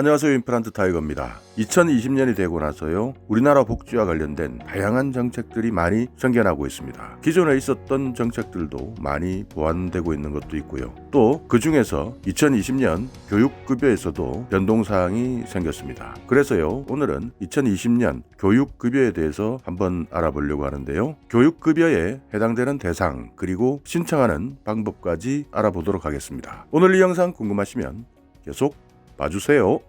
안녕하세요 임플란트 타이거입니다. 2020년이 되고 나서요 우리나라 복지와 관련된 다양한 정책들이 많이 생겨나고 있습니다. 기존에 있었던 정책들도 많이 보완되고 있는 것도 있고요. 또 그 중에서 2020년 교육급여에서도 변동사항이 생겼습니다. 그래서요 오늘은 2020년 교육급여에 대해서 한번 알아보려고 하는데요. 교육급여에 해당되는 대상 그리고 신청하는 방법까지 알아보도록 하겠습니다. 오늘 이 영상 궁금하시면 계속 봐주세요.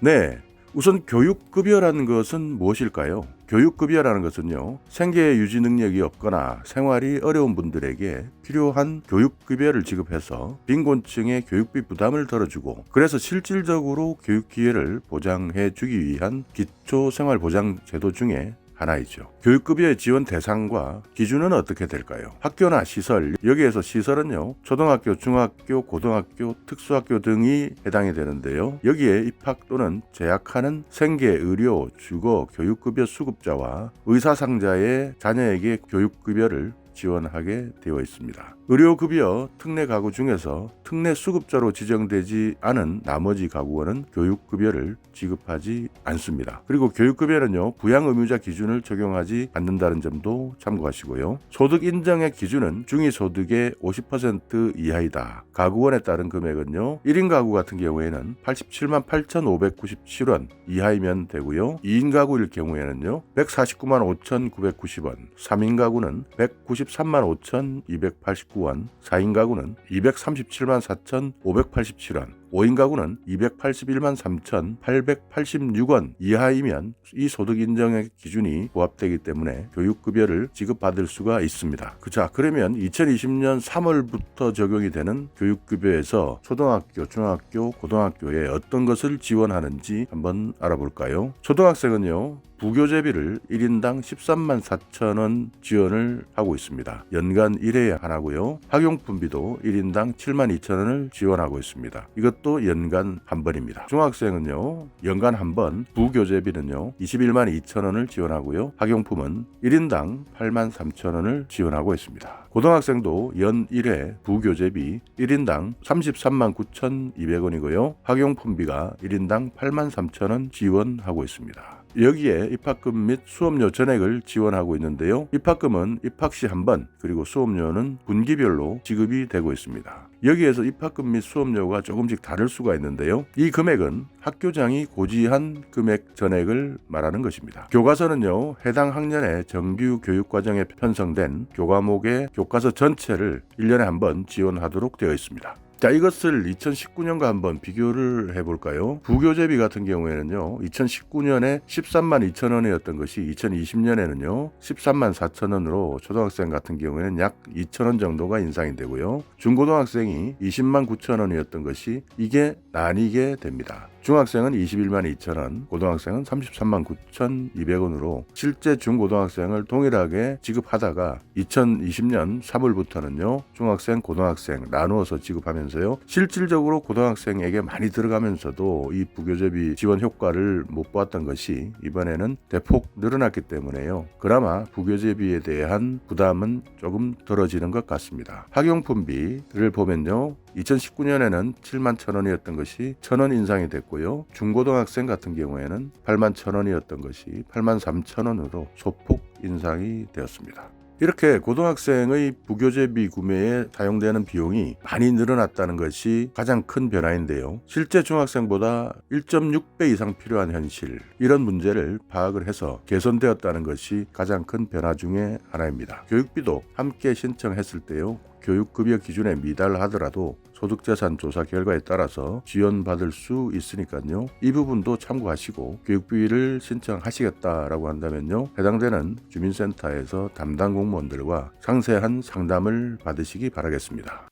네. 우선 교육급여라는 것은 무엇일까요? 교육급여라는 것은요, 생계 유지 능력이 없거나 생활이 어려운 분들에게 필요한 교육급여를 지급해서 빈곤층의 교육비 부담을 덜어주고, 그래서 실질적으로 교육 기회를 보장해 주기 위한 기초생활보장제도 중에 하나이죠. 교육급여의 지원 대상과 기준은 어떻게 될까요? 학교나 시설, 여기에서 시설은요, 초등학교, 중학교, 고등학교, 특수학교 등이 해당이 되는데요. 여기에 입학 또는 재학하는 생계, 의료, 주거, 교육급여 수급자와 의사상자의 자녀에게 교육급여를 지원하게 되어 있습니다. 의료급여 특례 가구 중에서 특례 수급자로 지정되지 않은 나머지 가구원은 교육급여를 지급하지 않습니다. 그리고 교육급여는요, 부양 의무자 기준을 적용하지 않는다는 점도 참고하시고요. 소득 인정의 기준은 중위소득의 50% 이하이다. 가구원에 따른 금액은요, 1인 가구 같은 경우에는 87만 8,597원 이하이면 되고요. 2인 가구일 경우에는요, 149만 5,990원, 3인 가구는 193만 5,289원, 4인 가구는 237만 4,587원, 5인 가구는 281만 3,886원 이하이면 이 소득 인정의 기준이 부합되기 때문에 교육급여를 지급받을 수가 있습니다. 그자 그러면 2020년 3월부터 적용이 되는 교육급여에서 초등학교, 중학교, 고등학교에 어떤 것을 지원하는지 한번 알아볼까요? 초등학생은요. 부교재비를 1인당 13만 4천 원 지원을 하고 있습니다. 연간 1회 하나고요. 학용품비도 1인당 7만 2천 원을 지원하고 있습니다. 이것 도 연간 한 번입니다. 중학생은요. 연간 한 번, 부교재비는요. 21만 2천 원을 지원하고요. 학용품은 1인당 8만 3천 원을 지원하고 있습니다. 고등학생도 연 1회 부교재비 1인당 33만 9,200원이고요. 학용품비가 1인당 8만 3천 원 지원하고 있습니다. 여기에 입학금 및 수업료 전액을 지원하고 있는데요. 입학금은 입학 시 한 번, 그리고 수업료는 분기별로 지급이 되고 있습니다. 여기에서 입학금 및 수업료가 조금씩 다를 수가 있는데요. 이 금액은 학교장이 고지한 금액 전액을 말하는 것입니다. 교과서는요, 해당 학년의 정규 교육과정에 편성된 교과목의 교과서 전체를 1년에 한 번 지원하도록 되어 있습니다. 자, 이것을 2019년과 한번 비교를 해볼까요? 부교재비 같은 경우에는요, 2019년에 13만 2천 원이었던 것이 2020년에는요, 13만 4천 원으로 초등학생 같은 경우에는 약 2천 원 정도가 인상이 되고요. 중고등학생이 20만 9천 원이었던 것이 이게 나뉘게 됩니다. 중학생은 21만 2천 원, 고등학생은 33만 9천 2백원으로 실제 중고등학생을 동일하게 지급하다가 2020년 3월부터는요 중학생, 고등학생 나누어서 지급하면서요 실질적으로 고등학생에게 많이 들어가면서도 이 부교재비 지원 효과를 못 보았던 것이 이번에는 대폭 늘어났기 때문에요 그나마 부교재비에 대한 부담은 조금 덜어지는 것 같습니다. 학용품비를 보면요 2019년에는 7만 천 원이었던 것이 천 원 인상이 됐고 요. 중고등학생 같은 경우에는 8만 천 원이었던 것이 8만 3천 원으로 소폭 인상이 되었습니다. 이렇게 고등학생의 부교재비 구매에 사용되는 비용이 많이 늘어났다는 것이 가장 큰 변화인데요. 실제 중학생보다 1.6배 이상 필요한 현실, 이런 문제를 파악을 해서 개선되었다는 것이 가장 큰 변화 중의 하나입니다. 교육비도 함께 신청했을 때요. 교육급여 기준에 미달하더라도 소득자산 조사 결과에 따라서 지원받을 수 있으니까요. 이 부분도 참고하시고 교육비를 신청하시겠다라고 한다면요. 해당되는 주민센터에서 담당 공무원들과 상세한 상담을 받으시기 바라겠습니다.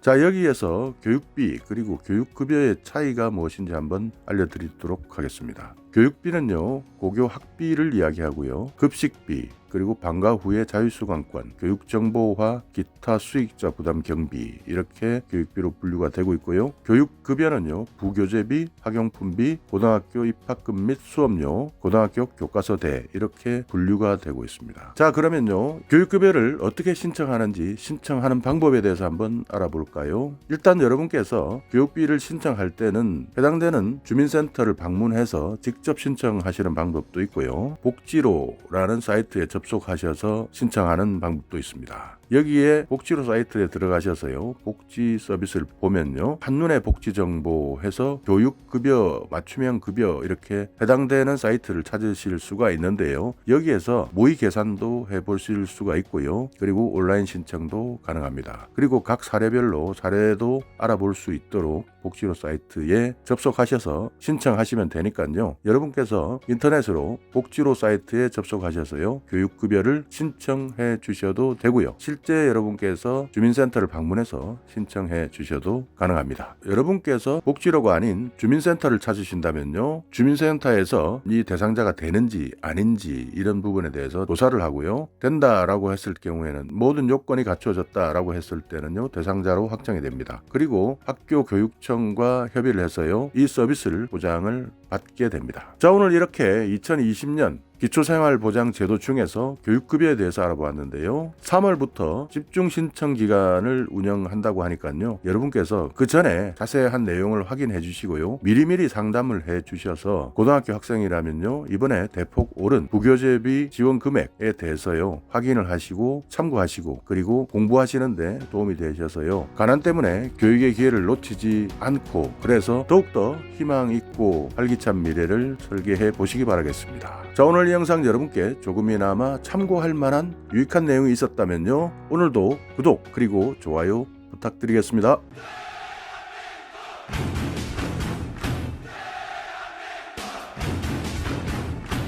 자 여기에서 교육비 그리고 교육급여의 차이가 무엇인지 한번 알려드리도록 하겠습니다. 교육비는요 고교 학비를 이야기하고요 급식비 그리고 방과 후의 자유수강권, 교육정보화, 기타 수익자 부담 경비 이렇게 교육비로 분류가 되고 있고요. 교육급여는요 부교재비, 학용품비, 고등학교 입학금 및 수업료, 고등학교 교과서대 이렇게 분류가 되고 있습니다. 자 그러면요 교육급여를 어떻게 신청하는지 신청하는 방법에 대해서 한번 알아볼까요? 일단 여러분께서 교육비를 신청할 때는 해당되는 주민센터를 방문해서 직접 신청하시는 방법도 있고요. 복지로라는 사이트에 접속하셔서 신청하는 방법도 있습니다. 여기에 복지로 사이트에 들어가셔서요. 복지 서비스를 보면요. 한눈에 복지 정보 해서 교육 급여, 맞춤형 급여 이렇게 해당되는 사이트를 찾으실 수가 있는데요. 여기에서 모의 계산도 해 보실 수가 있고요. 그리고 온라인 신청도 가능합니다. 그리고 각 사례별로 사례도 알아볼 수 있도록 복지로 사이트에 접속하셔서 신청하시면 되니까요. 여러분께서 인터넷으로 복지로 사이트에 접속하셔서요. 교육급여를 신청해 주셔도 되고요. 실제 여러분께서 주민센터를 방문해서 신청해 주셔도 가능합니다. 여러분께서 복지로가 아닌 주민센터를 찾으신다면요. 주민센터에서 이 대상자가 되는지 아닌지 이런 부분에 대해서 조사를 하고요. 된다라고 했을 경우에는 모든 요건이 갖춰졌다라고 했을 때는요. 대상자로 확정이 됩니다. 그리고 학교 교육청과 협의를 해서요. 이 서비스를 보장을 받게 됩니다. 자, 오늘 이렇게 2020년 기초생활보장제도 중에서 교육급여에 대해서 알아보았는데요. 3월부터 집중 신청 기간을 운영한다고 하니까요. 여러분께서 그 전에 자세한 내용을 확인해 주시고요. 미리미리 상담을 해 주셔서 고등학교 학생이라면요. 이번에 대폭 오른 부교재비 지원 금액에 대해서요. 확인을 하시고 참고하시고 그리고 공부하시는데 도움이 되셔서요. 가난 때문에 교육의 기회를 놓치지 않고 그래서 더욱더 희망 있고 활기찬 미래를 설계해 보시기 바라겠습니다. 자, 오늘 이 영상 여러분께 조금이나마 참고할 만한 유익한 내용이 있었다면요. 오늘도 구독 그리고 좋아요 부탁드리겠습니다.